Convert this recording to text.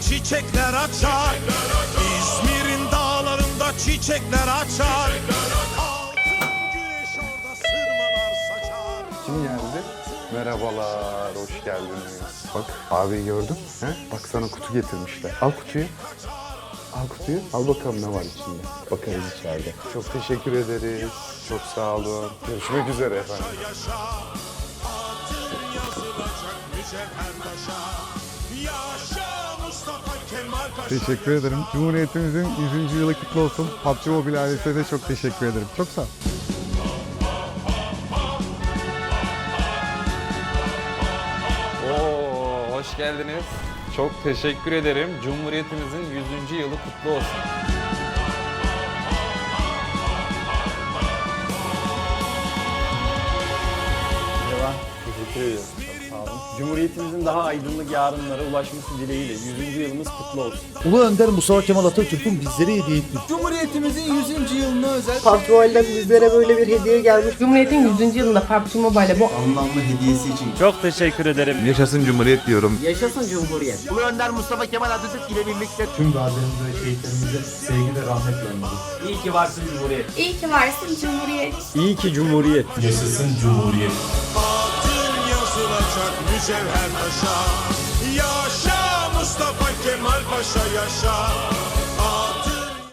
çiçekler açar İzmir'in dağlarında çiçekler açar Altın güneş orada sırmalar saçar Kim geldi? Merhabalar, hoş geldiniz. Bak abi gördün he? Bak sana kutu getirmişler. Al kutuyu. Al kutuyu. Al bakalım ne var içinde. Bakarız içeride. Çok teşekkür ederiz. Çok sağ olun. Görüşmek üzere efendim. yaşa Adın yazılacak mücevher taşa Paşa Teşekkür ederim. Cumhuriyetimizin 100. yılı kutlu olsun. PUBG Mobile ailesine de çok teşekkür ederim. Çok sağ ol. Oo, hoş geldiniz. Çok teşekkür ederim. Cumhuriyetimizin 100. yılı kutlu olsun. Merhaba, teşekkür ediyorum. Çok sağ olun. Cumhuriyetimizin daha aydınlık yarınlara ulaşması dileğiyle 100. yılımız kutlu olsun. Ulu Önder Mustafa Kemal Atatürk'ün bizlere hediye ettiği Cumhuriyetimizin 100. yılına özel Mobile'den bizlere böyle bir hediye gelmiş. Cumhuriyet'in 100. yılında PUBG Mobile'e bu anlamlı hediyesi için çok teşekkür ederim. Yaşasın Cumhuriyet diyorum. Yaşasın Cumhuriyet. Ulu Önder Mustafa Kemal Atatürk ile birlikte tüm gazilerimize ve şehitlerimize sevgi ve rahmet gönderiyoruz. İyi ki varsın Cumhuriyet. İyi ki varsın Cumhuriyet. İyi ki Cumhuriyet. Adın yazılacak mücevher taşa Yaşa Mustafa Kemal Paşa yaşa